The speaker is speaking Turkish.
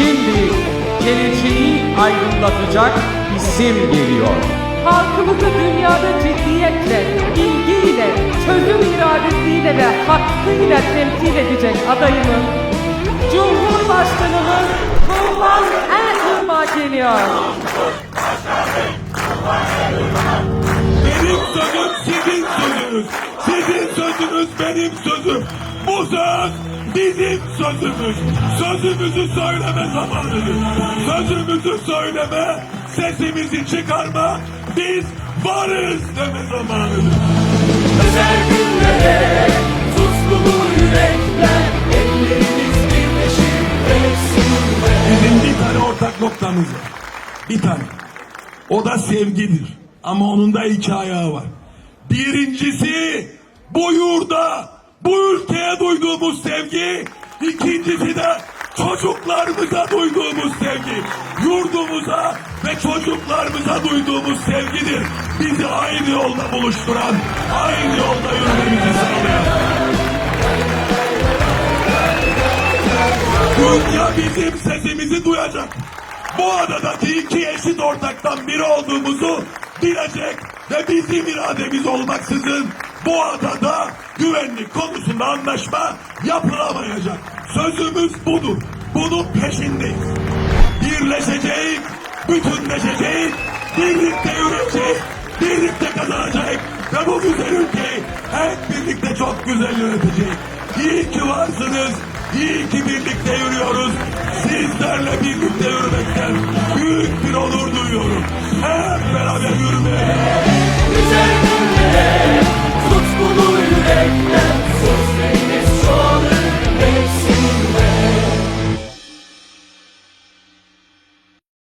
Şimdi geleceği aydınlatacak isim geliyor. Halkımızı dünyada ciddiyetle, bilgiyle, çözüm iradesiyle ve hakkıyla temsil edecek adayımız Cumhurbaşkanımız Tuğhan Ertuğrul geliyor. Benim sözüm sizin sözünüz. Sizin sözünüz benim sözüm. Bu söz bizim sözümüz. Sözümüzü söyleme zamanıdır. Sözümüzü söyleme, sesimizi çıkarma. Biz varız deme zamanıdır. Özel günlere tutkulu yürekler Ellerimiz birleşir Resul'e Bizim bir tane ortak noktamız var. Bir tane. O da sevgidir. Ama onun da iki ayağı var. Birincisi bu yurda, bu ülkeye duyduğumuz sevgi. İkincisi de çocuklarımıza duyduğumuz sevgi. Yurdumuza ve çocuklarımıza duyduğumuz sevgidir. Bizi aynı yolda buluşturan, aynı yolda yürümemizi sağlayan. Dünya bizim sesimizi duyacak. Bu adadaki iki eşit ortaktan biri olduğumuzu bilecek ve bizim irademiz olmaksızın bu adada güvenlik konusunda anlaşma yapılamayacak. Sözümüz budur. Bunun peşindeyiz. Birleşeceğiz, bütünleşeceğiz, birlikte yürüyeceğiz, birlikte kazanacağız ve bu güzel ülkeyi hep birlikte çok güzel yöneteceğiz. İyi ki varsınız, iyi ki birlikte yürüyoruz. Sizlerle birlikte yürümekten büyük bir onur duyuyorum. Hep beraber yürümeye